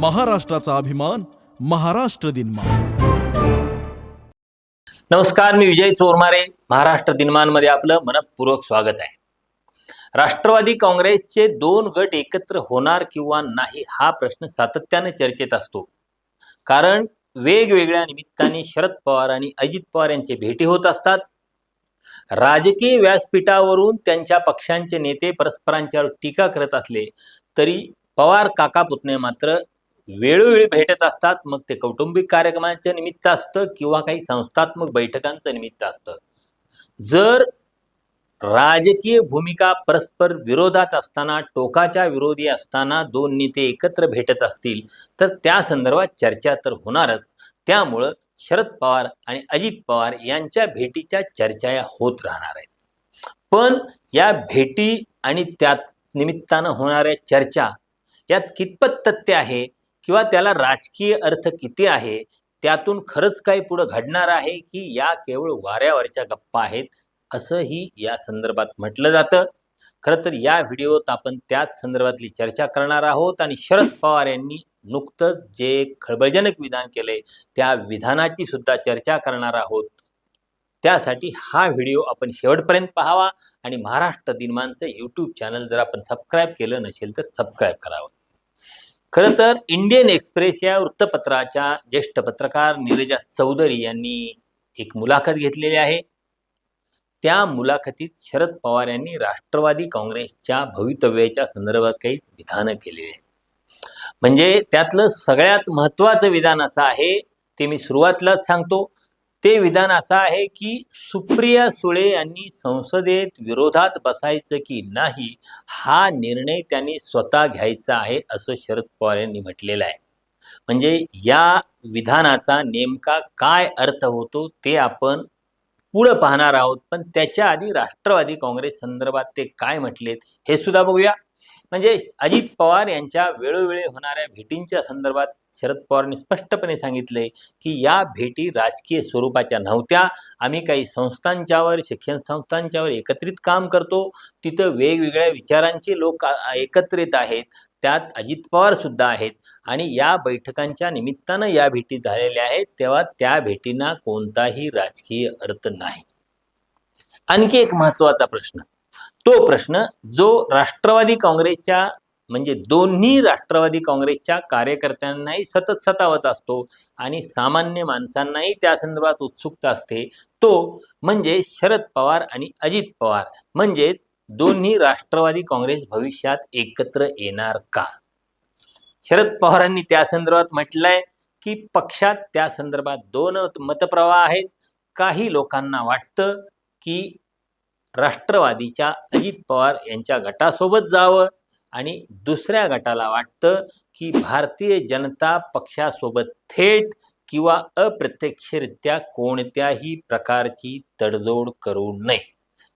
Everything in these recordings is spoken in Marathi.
महाराष्ट्राचा अभिमान महाराष्ट्र दिनमान. नमस्कार मी विजय चोरमारे. महाराष्ट्र दिनमानमध्ये आपलं मनपूर्वक स्वागत आहे. राष्ट्रवादी काँग्रेसचे दोन गट एकत्र होणार किंवा नाही हा प्रश्न सातत्याने चर्चेत असतो. कारण वेगवेगळ्या निमित्ताने शरद पवार आणि अजित पवार यांचे भेटी होत असतात. राजकीय व्यासपीठावरून त्यांच्या पक्षांचे नेते परस्परांच्यावर टीका करत असले तरी पवार काका पुतणे मात्र वेळोवेळी भेटत असतात मग ते कौटुंबिक कार्यक्रमांच्या निमित्त असतं किंवा काही संस्थात्मक बैठकांचं निमित्त असतं. जर राजकीय भूमिका परस्पर विरोधात असताना टोकाच्या विरोधी असताना दोन नेते एकत्र भेटत असतील तर त्या संदर्भात चर्चा तर होणारच. त्यामुळं शरद पवार आणि अजित पवार यांच्या भेटीच्या चर्चा या होत राहणार आहेत. पण या भेटी आणि त्या निमित्तानं होणाऱ्या चर्चा यात कितपत तथ्य आहे किंवा त्याला राजकीय अर्थ किती आहे त्यातून खरंच काही पुढं घडणार आहे की या केवळ वाऱ्यावरच्या गप्पा आहेत असंही या संदर्भात म्हटलं जातं. खरं तर या व्हिडिओत आपण त्याच संदर्भातली चर्चा करणार आहोत आणि शरद पवार यांनी नुकतंच जे खळबळजनक विधान केले त्या विधानाची सुद्धा चर्चा करणार आहोत. त्यासाठी हा व्हिडिओ आपण शेवटपर्यंत पाहावा आणि महाराष्ट्र दिनमानचं यूट्यूब चॅनल जर आपण सबस्क्राईब केलं नसेल तर सबस्क्राईब करावं. खरं तर इंडियन एक्सप्रेस या वृत्तपत्राच्या ज्येष्ठ पत्रकार नीरजा चौधरी यांनी एक मुलाखत घेतलेली आहे. त्या मुलाखतीत शरद पवार यांनी राष्ट्रवादी काँग्रेसच्या भवितव्याच्या संदर्भात काही विधानं केलेली आहे म्हणजे त्यातलं सगळ्यात महत्त्वाचं विधान असं आहे ते मी सुरुवातीलाच सांगतो. ते विधान असं आहे की सुप्रिया सुळे यांनी संसदेत विरोधात बसायचं की नाही हा निर्णय त्यांनी स्वतः घ्यायचा आहे असं शरद पवार यांनी म्हटलेलं आहे. म्हणजे या विधानाचा नेमका काय अर्थ होतो ते आपण पुढं पाहणार आहोत. पण त्याच्या आधी राष्ट्रवादी काँग्रेस संदर्भात ते काय म्हटलेत हे सुद्धा बघूया. म्हणजे अजित पवार यांच्या वेळोवेळी होणाऱ्या भेटींच्या संदर्भात शरद पवारांनी स्पष्टपणे सांगितले की या भेटी राजकीय स्वरूपाच्या नव्हत्या. आम्ही काही संस्थांच्यावर शिक्षण संस्थांच्यावर एकत्रित काम करतो. तिथं वेगवेगळ्या विचारांचे लोक एकत्रित आहेत. त्यात अजित पवार सुद्धा आहेत. आणि या बैठकांच्या निमित्तानं या भेटी झालेल्या आहेत. तेव्हा त्या भेटींना कोणताही राजकीय अर्थ नाही. आणखी एक महत्त्वाचा प्रश्न. तो प्रश्न जो राष्ट्रवादी काँग्रेसच्या म्हणजे दोन्ही राष्ट्रवादी काँग्रेसच्या कार्यकर्त्यांनाही सतत सतावत असतो आणि सामान्य माणसांनाही त्या संदर्भात उत्सुकता असते तो म्हणजे शरद पवार आणि अजित पवार. म्हणजेच दोन्ही राष्ट्रवादी काँग्रेस भविष्यात एकत्र येणार का? शरद पवारांनी त्या संदर्भात म्हटलंय की पक्षात त्या संदर्भात दोन मतप्रवाह आहेत. काही लोकांना वाटतं की राष्ट्रवादीच्या अजित पवार यांच्या गटासोबत जावं आणि दुसऱ्या गटाला वाटतं की भारतीय जनता पक्षासोबत थेट किंवा अप्रत्यक्षरित्या कोणत्याही प्रकारची तडजोड करू नये.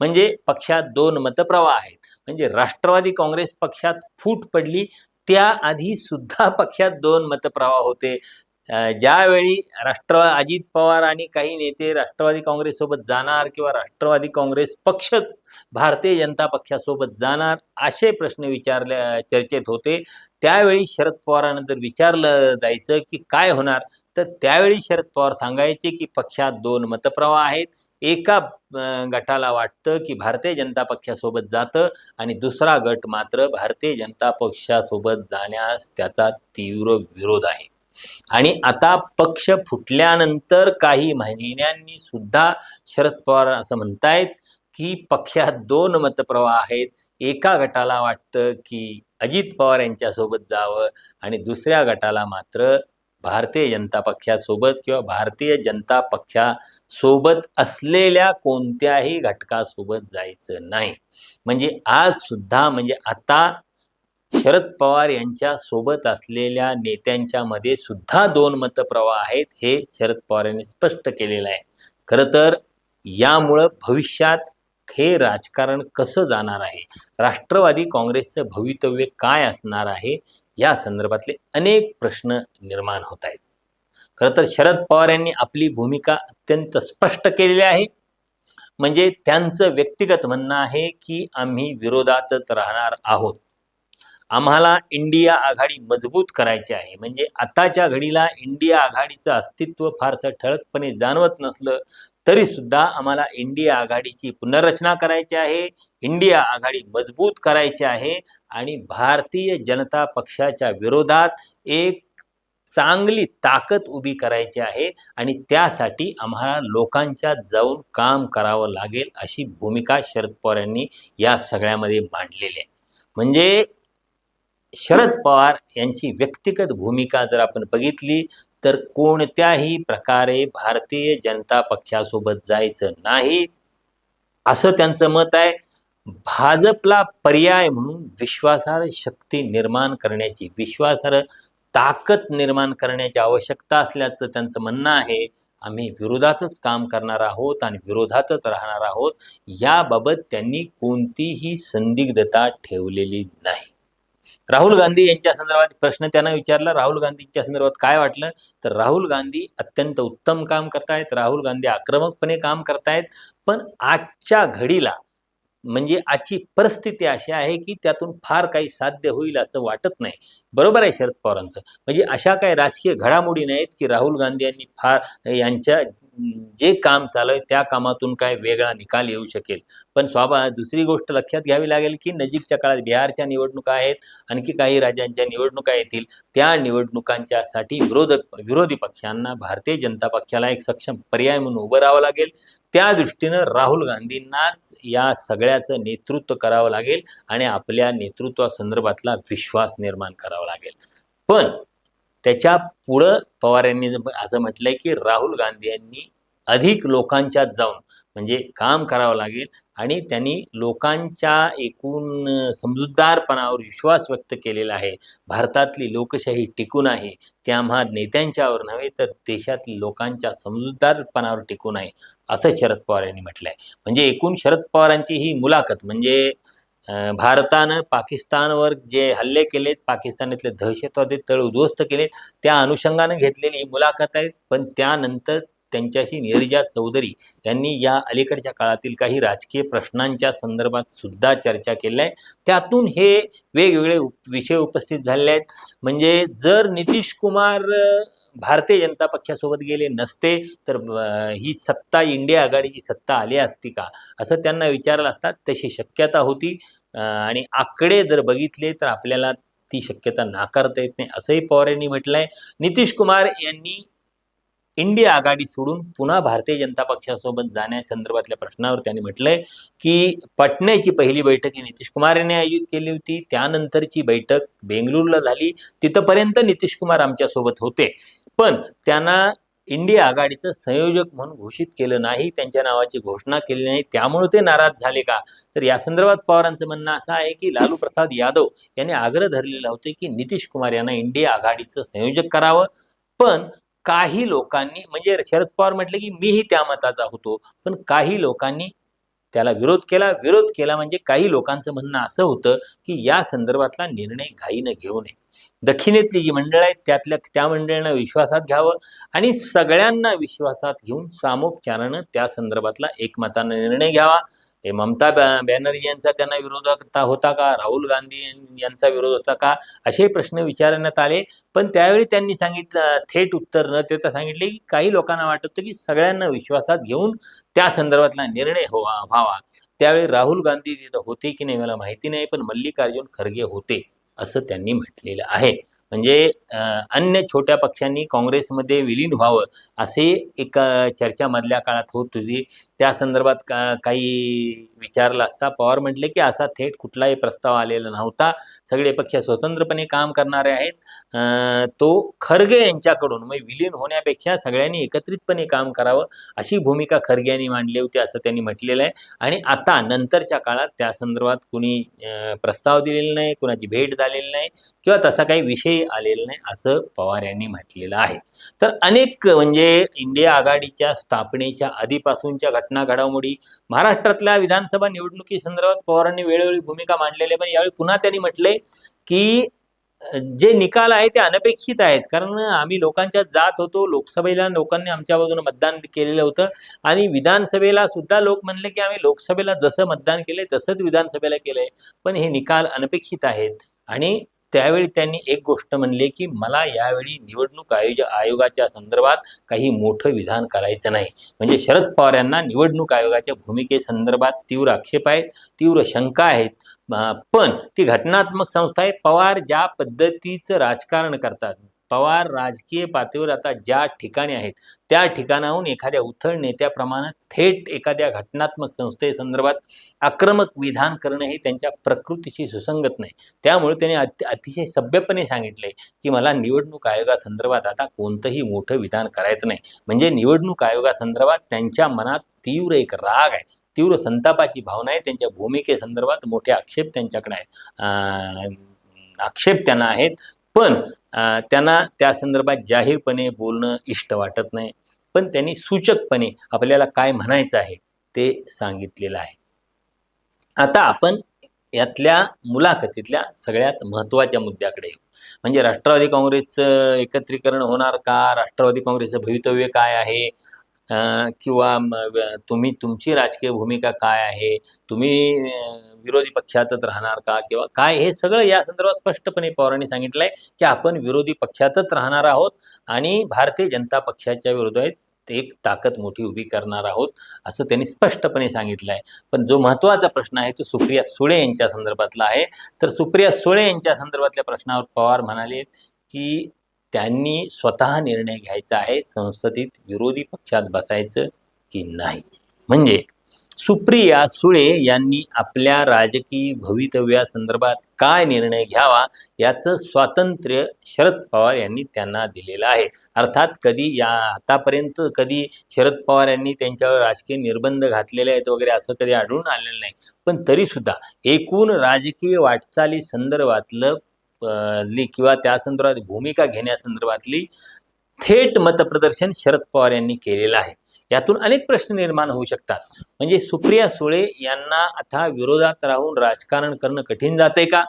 म्हणजे पक्षात दोन मतप्रवाह आहेत. म्हणजे राष्ट्रवादी काँग्रेस पक्षात फूट पडली त्याआधी सुद्धा पक्षात दोन मतप्रवाह होते. ज्यावेळी राष्ट्रवाद अजित पवार आणि काही नेते राष्ट्रवादी काँग्रेससोबत जाणार किंवा राष्ट्रवादी काँग्रेस पक्षच भारतीय जनता पक्षासोबत जाणार असे प्रश्न विचारल्या चर्चेत होते. त्यावेळी शरद पवारांना जर विचारलं जायचं की काय होणार तर त्यावेळी शरद पवार सांगायचे की पक्षात दोन मतप्रवाह आहेत. एका गटाला वाटतं की भारतीय जनता पक्षासोबत जातं आणि दुसरा गट मात्र भारतीय जनता पक्षासोबत जाण्यास त्याचा तीव्र विरोध आहे. आणि आता पक्ष फुटल्यानंतर काही महिन्यांनी सुद्धा शरद पवार असं म्हणतायत की पक्षात दोन मतप्रवाह आहेत. एका गटाला वाटतं की अजित पवार यांच्यासोबत जावं आणि दुसऱ्या गटाला मात्र भारतीय जनता पक्षासोबत किंवा भारतीय जनता पक्षासोबत असलेल्या कोणत्याही घटकासोबत जायचं नाही. म्हणजे आज सुद्धा म्हणजे आता शरद पवार यांच्या सोबत असलेल्या नेत्यांच्या मध्ये सुद्धा दोन मतप्रवाह आहेत हे शरद पवार यांनी स्पष्ट केलेलं आहे. खरं तर यामुळं भविष्यात हे राजकारण कसं जाणार आहे? राष्ट्रवादी काँग्रेसचं भवितव्य काय असणार आहे? या संदर्भातले अनेक प्रश्न निर्माण होत आहेत. खरं तर शरद पवार यांनी आपली भूमिका अत्यंत स्पष्ट केलेली आहे. म्हणजे त्यांचं व्यक्तिगत म्हणणं आहे की आम्ही विरोधातच राहणार आहोत. आम्हाला इंडिया आघाडी मजबूत करायची आहे. म्हणजे आताच्या घडीला इंडिया आघाडीचं अस्तित्व फारसं ठळकपणे जाणवत नसलं तरी सुद्धा आम्हाला इंडिया आघाडीची पुनर्रचना करायची आहे. इंडिया आघाडी मजबूत करायची आहे आणि भारतीय जनता पक्षाच्या विरोधात एक चांगली ताकद उभी करायची आहे आणि त्यासाठी आम्हाला लोकांच्या जाऊन काम करावं लागेल अशी भूमिका शरद पवार यांनी या सगळ्यामध्ये मांडलेली आहे. म्हणजे शरद पवार यांची व्यक्तिगत भूमिका जर आपण बघितली तर कोणत्याही प्रकारे भारतीय जनता पक्षासोबत जायचं नाही असं त्यांचं मत आहे. भाजपला पर्याय म्हणून विश्वासार्ह शक्ती निर्माण करण्याची विश्वासार्ह ताकद निर्माण करण्याची आवश्यकता असल्याचं त्यांचं म्हणणं आहे. आम्ही विरोधातच काम करणार आहोत आणि विरोधातच राहणार आहोत. याबाबत त्यांनी कोणतीही संदिग्धता ठेवलेली नाही. राहुल गांधी यांच्या संदर्भात प्रश्न त्यांना विचारला. राहुल गांधींच्या संदर्भात काय वाटलं? तर राहुल गांधी अत्यंत उत्तम काम करतायत. राहुल गांधी आक्रमकपणे काम करतायत. पण आजच्या घडीला म्हणजे आजची परिस्थिती अशी आहे की त्यातून फार काही साध्य होईल असं वाटत नाही. बरोबर आहे शरद पवारांचं. म्हणजे अशा काही राजकीय घडामोडी नाहीत की राहुल गांधी यांनी फार यांच्या जे काम चालू आहे त्या कामातून काय वेगळा निकाल येऊ शकेल. पण स्वाभा दुसरी गोष्ट लक्षात घ्यावी लागेल की नजीकच्या काळात बिहारच्या निवडणुका आहेत आणखी काही राज्यांच्या निवडणुका येतील. त्या निवडणुकांच्यासाठी विरोध विरोधी पक्षांना भारतीय जनता पक्षाला एक सक्षम पर्याय म्हणून उभं राहावं लागेल. त्या दृष्टीनं राहुल गांधींनाच या सगळ्याचं नेतृत्व करावं लागेल आणि आपल्या नेतृत्वासंदर्भातला विश्वास निर्माण करावा लागेल. पण त्याच्या पुढं पवार यांनी असं म्हटलंय की राहुल गांधी यांनी अधिक लोकांच्यात जाऊन म्हणजे काम करावं लागेल आणि त्यांनी लोकांच्या एकूण समजूतदारपणावर विश्वास व्यक्त केलेला आहे. भारतातली लोकशाही टिकून आहे. त्या आम्हा नेत्यांच्यावर नव्हे तर देशातील लोकांच्या समजूतदारपणावर टिकून आहे असं शरद पवार यांनी म्हटलंय. म्हणजे एकूण शरद पवारांची ही मुलाखत म्हणजे भारतानं पाकिस्तानवर जे हल्ले केलेत पाकिस्तानातले दहशतवादी तळ उद्ध्वस्त केलेत त्या अनुषंगानं घेतलेली ही मुलाखत आहे. पण त्यानंतर त्यांच्याशी नीरजा चौधरी यांनी या अलीकडच्या काळातील काही राजकीय प्रश्नांच्या संदर्भात सुद्धा चर्चा केल्या आहे. त्यातून हे वेगवेगळे उप- विषय उपस्थित झालेले आहेत. म्हणजे जर नितीश कुमार भारतीय जनता पक्षासोबत गेले नसते तर ही सत्ता इंडिया आघाडीची सत्ता आली असती का? असं त्यांना विचारलं असतात तशी शक्यता होती. आणि आकडे जर बघितले तर आपल्याला ती शक्यता नाकारता येत नाही असंही पवार यांनी म्हटलंय. नितीश कुमार यांनी इंडिया आघाडी सोडून पुन्हा भारतीय जनता पक्षासोबत जाण्यासंदर्भातल्या प्रश्नावर त्यांनी म्हटलंय की पटण्याची पहिली बैठक ही नितीश कुमार यांनी आयोजित केली होती. त्यानंतरची बैठक बेंगलुरूला झाली. तिथपर्यंत नितीश कुमार आमच्यासोबत होते. पण त्यांना इंडिया आघाडीचं संयोजक म्हणून घोषित केलं नाही त्यांच्या नावाची घोषणा केली नाही त्यामुळे ते नाराज झाले का? तर या संदर्भात पवारांचं म्हणणं असं आहे की लालू प्रसाद यादव यांनी आग्रह धरलेला होते की नितीश कुमार यांना इंडिया आघाडीचं संयोजक करावं. पण काही लोकांनी म्हणजे शरद पवार म्हटले की मीही त्या मताचा होतो पण काही लोकांनी त्याला विरोध केला. विरोध केला म्हणजे काही लोकांचं म्हणणं असं होतं की या संदर्भातला निर्णय घाईनं घेऊ नये. दक्षिणेतली जी मंडळ आहेत त्यातल्या त्या मंडळींना विश्वासात घ्यावं आणि सगळ्यांना विश्वासात घेऊन सामोपचारानं त्या संदर्भातला एकमतानं निर्णय घ्यावा. हे ममता बॅ- बॅनर्जी यांचा त्यांना विरोध होता- का? राहुल गांधी यांचा विरोध होता का? असे प्रश्न विचारण्यात आले. पण त्यावेळी त्यांनी सांगितलं थेट उत्तर न देता सांगितले की काही लोकांना वाटत होतं की सगळ्यांना विश्वासात घेऊन त्या संदर्भातला निर्णय व्हावा व्हावा. त्यावेळी राहुल गांधी तिथं होते की नाही मला माहिती नाही पण मल्लिकार्जुन खरगे होते. असं त्यांनी म्हटलेलं आहे. म्हणजे अन्य छोट्या पक्षांनी काँग्रेसमध्ये विलीन व्हावं असे एक चर्चामधल्या चर्चा मधल्या काळात होत होती. त्या संदर्भात का काही विचारलं असता. पवार म्हटले की असा थेट कुठलाही प्रस्ताव आलेला नव्हता. सगळे पक्ष स्वतंत्रपणे काम करणारे आहेत. तो खरगे यांच्याकडून म्हणजे विलीन होण्यापेक्षा सगळ्यांनी एकत्रितपणे काम करावं अशी भूमिका खरगे यांनी मांडली होती असं त्यांनी म्हटलेलं आहे. आणि आता नंतरच्या काळात त्या संदर्भात कुणी प्रस्ताव दिलेला नाही कुणाची भेट झालेली नाही किंवा तसा काही विषय आलेला नाही असं पवार यांनी म्हटलेलं आहे. तर अनेक म्हणजे इंडिया आघाडीच्या स्थापनेच्या आधीपासूनच्या घटना घटना घडामोडी. महाराष्ट्रातल्या विधानसभा निवडणुकी संदर्भात पवारांनी वेळोवेळी भूमिका मांडलेली आहे. पण यावेळी पुन्हा त्यांनी म्हटले की जे निकाल आहे ते अनपेक्षित आहेत. कारण आम्ही लोकांच्या जात होतो. लोकसभेला लोकांनी आमच्या बाजूने मतदान केलेलं होतं. आणि विधानसभेला सुद्धा लोक म्हणले की आम्ही लोकसभेला जसं मतदान केलंय तसंच विधानसभेला केलंय. पण हे निकाल अनपेक्षित आहेत. आणि त्यावेळी त्यांनी एक गोष्ट म्हणली की मला यावेळी निवडणूक आयोज आयोगाच्या संदर्भात काही मोठं विधान करायचं नाही. म्हणजे शरद पवार यांना निवडणूक आयोगाच्या भूमिकेसंदर्भात तीव्र आक्षेप आहेत तीव्र शंका आहेत. पण ती घटनात्मक संस्था आहे. पवार ज्या पद्धतीचं राजकारण करतात पवार राजकीय पातळीवर आता ज्या ठिकाणी आहेत त्या ठिकाणाहून एखाद्या उथळ नेत्याप्रमाणे थेट एखाद्या घटनात्मक संस्थेसंदर्भात आक्रमक विधान करणं हे त्यांच्या प्रकृतीशी सुसंगत नाही. त्यामुळे त्यांनी अति अतिशय सभ्यपणे सांगितले की मला निवडणूक आयोगासंदर्भात आता कोणतंही मोठं विधान करायचं नाही. म्हणजे निवडणूक आयोगासंदर्भात त्यांच्या मनात तीव्र एक राग आहे. तीव्र संतापाची भावना आहे. त्यांच्या भूमिकेसंदर्भात मोठे आक्षेप त्यांच्याकडे आहेत. आक्षेप त्यांना आहेत. पण त्यांना त्या संदर्भात जाहीरपणे बोलणं इष्ट वाटत नाही. पण त्यांनी सूचकपणे आपल्याला काय म्हणायचं आहे ते सांगितलेलं आहे. आता आपण यातल्या मुलाखतीतल्या सगळ्यात महत्त्वाच्या मुद्द्याकडे येऊ. म्हणजे राष्ट्रवादी काँग्रेसचं एकत्रीकरण होणार का? राष्ट्रवादी काँग्रेसचं भवितव्य काय आहे? किंवा तुम्ही तुमची राजकीय भूमिका काय आहे? तुम्ही विरोधी पक्षातच राहणार का? किंवा काय? हे सगळं या संदर्भात स्पष्टपणे पवारांनी सांगितलं आहे की आपण विरोधी पक्षातच राहणार आहोत आणि भारतीय जनता पक्षाच्या विरोधात एक ताकद मोठी उभी करणार आहोत असं त्यांनी स्पष्टपणे सांगितलं आहे पण जो महत्त्वाचा प्रश्न आहे तो सुप्रिया सुळे यांच्या संदर्भातला आहे. तर सुप्रिया सुळे यांच्या संदर्भातल्या प्रश्नावर पवार म्हणाले की त्यांनी स्वतः निर्णय घ्यायचा आहे संसदेत विरोधी पक्षात बसायचं की नाही? म्हणजे सुप्रिया सुळे यांनी आपल्या राजकीय भवितव्यासंदर्भात काय निर्णय घ्यावा याचं स्वातंत्र्य शरद पवार यांनी त्यांना दिलेलं आहे. अर्थात कधी या आतापर्यंत कधी शरद पवार यांनी त्यांच्यावर राजकीय निर्बंध घातलेले आहेत वगैरे असं कधी आढळून आलेलं नाही. पण तरीसुद्धा एकूण राजकीय वाटचाली संदर्भातलं ली किंवा त्या संदर्भात भूमिका घेण्यासंदर्भातली थेट मतप्रदर्शन शरद पवार यांनी केलेलं आहे. यातून अनेक प्रश्न निर्माण होऊ शकतात. म्हणजे सुप्रिया सुळे यांना आता विरोधात राहून राजकारण करणं कठीण जाते का?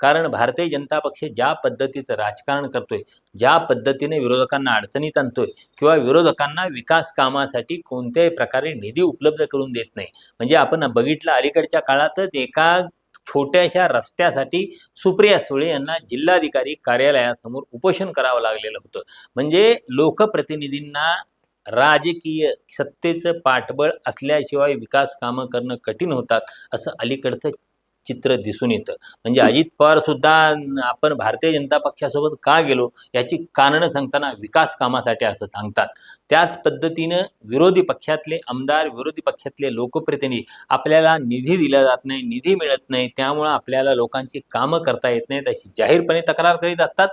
कारण भारतीय जनता पक्ष ज्या पद्धतीचं राजकारण करतोय ज्या पद्धतीने विरोधकांना अडचणीत आणतोय किंवा विरोधकांना विकास कामासाठी कोणत्याही प्रकारे निधी उपलब्ध करून देत नाही. म्हणजे आपण बघितलं अलीकडच्या काळातच एका छोट्याशा रस्त्यासाठी सुप्रिया सुळे यांना जिल्हाधिकारी कार्यालयासमोर उपोषण करावं लागलेलं होतं. म्हणजे लोकप्रतिनिधींना राजकीय सत्तेचं पाठबळ असल्याशिवाय विकास कामं करणं कठीण होतात असं अलीकडचं चित्र दिसून येतं. म्हणजे अजित पवार सुद्धा आपण भारतीय जनता पक्षासोबत का गेलो याची कारणं सांगताना विकास कामासाठी असं सांगतात. त्याच पद्धतीनं विरोधी पक्षातले आमदार विरोधी पक्षातले लोकप्रतिनिधी आपल्याला निधी दिला जात नाही निधी मिळत नाही त्यामुळं आपल्याला लोकांची कामं करता येत नाहीत अशी जाहीरपणे तक्रार करीत असतात.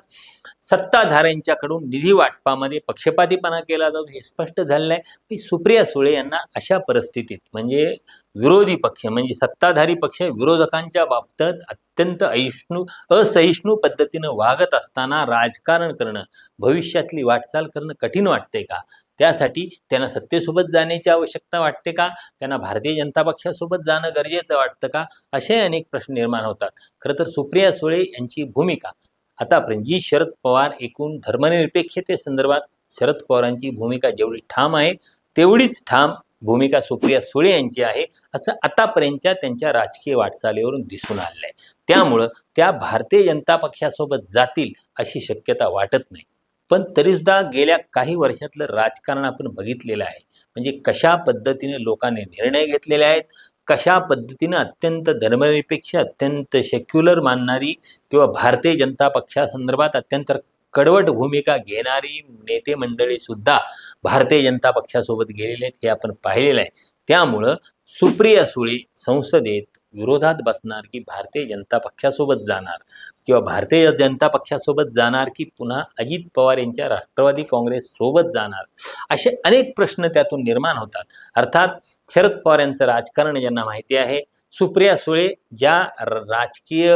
सत्ताधाऱ्यांच्याकडून निधी वाटपामध्ये पक्षपातीपणा केला जातो हे स्पष्ट झालेलं आहे. की सुप्रिया सुळे यांना अशा परिस्थितीत म्हणजे विरोधी पक्ष म्हणजे सत्ताधारी पक्ष विरोधकांच्या बाबतीत अत्यंत अहिष्णू असहिष्णू पद्धतीनं वागत असताना राजकारण करणं भविष्यातली वाटचाल करणं कठीण वाटते का? त्यासाठी त्यांना सत्तेसोबत जाण्याची आवश्यकता वाटते का? त्यांना भारतीय जनता पक्षासोबत जाणं गरजेचं वाटतं का? असे अनेक प्रश्न निर्माण होतात. खरं तर सुप्रिया सुळे यांची भूमिका. आतापर्यंत जी शरद पवार एकूण धर्मनिरपेक्षतेसंदर्भात शरद पवारांची भूमिका जेवढी ठाम आहे तेवढीच ठाम भूमिका सुप्रिया सुळे यांची आहे असं आतापर्यंतच्या त्यांच्या राजकीय वाटचालीवरून दिसून आलेलं आहे त्यामुळं त्या भारतीय जनता पक्षासोबत जातील अशी शक्यता वाटत नाही. पण तरीसुद्धा गेल्या काही वर्षातलं राजकारण आपण बघितलेलं आहे. म्हणजे कशा पद्धतीने लोकांनी निर्णय घेतलेले आहेत कशा पद्धतीनं अत्यंत धर्मनिरपेक्ष अत्यंत सेक्युलर मानणारी किंवा भारतीय जनता पक्षासंदर्भात अत्यंत कडवट भूमिका घेणारी नेते मंडळी सुद्धा भारतीय जनता पक्षासोबत गेलेले आहेत हे आपण पाहिलेलं आहे. त्यामुळं सुप्रिया सुळे संसदेत विरोधात बसणार की भारतीय जनता पक्षासोबत जाणार? किंवा भारतीय जनता पक्षासोबत जाणार की पुन्हा अजित पवार यांच्या राष्ट्रवादी काँग्रेस सोबत जाणार? असे अनेक प्रश्न त्यातून निर्माण होतात. अर्थात शरद पवार यांचं राजकारण ज्यांना माहिती आहे सुप्रिया सुळे ज्या र- राजकीय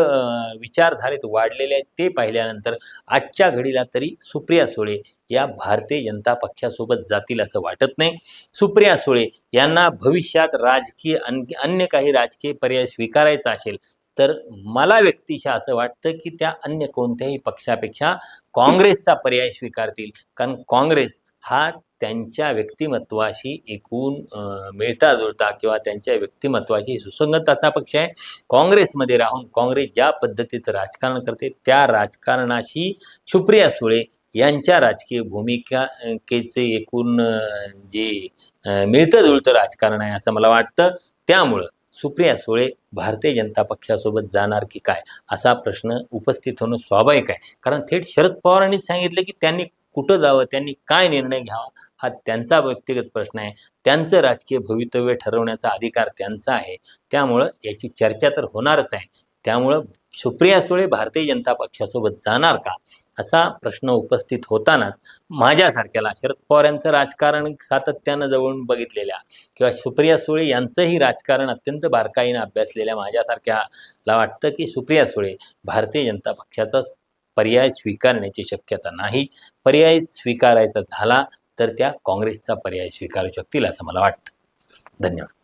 विचारधारेत वाढलेले आहेत ते पाहिल्यानंतर आजच्या घडीला तरी सुप्रिया सुळे या भारतीय जनता पक्षासोबत जातील असं वाटत नाही. सुप्रिया सुळे यांना भविष्यात राजकीय अन्य काही राजकीय पर्याय स्वीकारायचा असेल तर मला व्यक्तिशः असं वाटतं की त्या अन्य कोणत्याही पक्षापेक्षा काँग्रेसचा पर्याय स्वीकारतील. कारण काँग्रेस हा त्यांच्या व्यक्तिमत्वाशी एकूण मिळता जुळता किंवा त्यांच्या व्यक्तिमत्वाशी सुसंगताचा पक्ष आहे. काँग्रेसमध्ये राहून काँग्रेस ज्या पद्धतीचं राजकारण करते त्या राजकारणाशी सुप्रिया सुळे यांच्या राजकीय भूमिकाकेचे एकूण जे मिळतं जुळतं राजकारण आहे असं मला वाटतं. त्यामुळं सुप्रिया सुळे भारतीय जनता पक्षासोबत जाणार की काय? असा प्रश्न उपस्थित होणं स्वाभाविक आहे. कारण थेट शरद पवारांनी सांगितलं की त्यांनी कुठं जावं त्यांनी काय निर्णय घ्यावा हा त्यांचा व्यक्तिगत प्रश्न आहे. त्यांचं राजकीय भवितव्य ठरवण्याचा अधिकार त्यांचा आहे. त्यामुळं याची चर्चा तर होणारच आहे. त्यामुळं सुप्रिया सुळे भारतीय जनता पक्षासोबत जाणार का असा प्रश्न उपस्थित होतानाच माझ्यासारख्याला शरद पवार यांचं राजकारण सातत्यानं जवळून बघितलेल्या किंवा सुप्रिया सुळे यांचंही राजकारण अत्यंत बारकाईनं अभ्यासलेल्या माझ्यासारख्याला वाटतं की सुप्रिया सुळे भारतीय जनता पक्षाचा पर्याय स्वीकारण्याची शक्यता नाही. पर्याय स्वीकारायचा झाला तर त्या काँग्रेसचा पर्याय स्वीकारू शकतील असं मला वाटतं. धन्यवाद.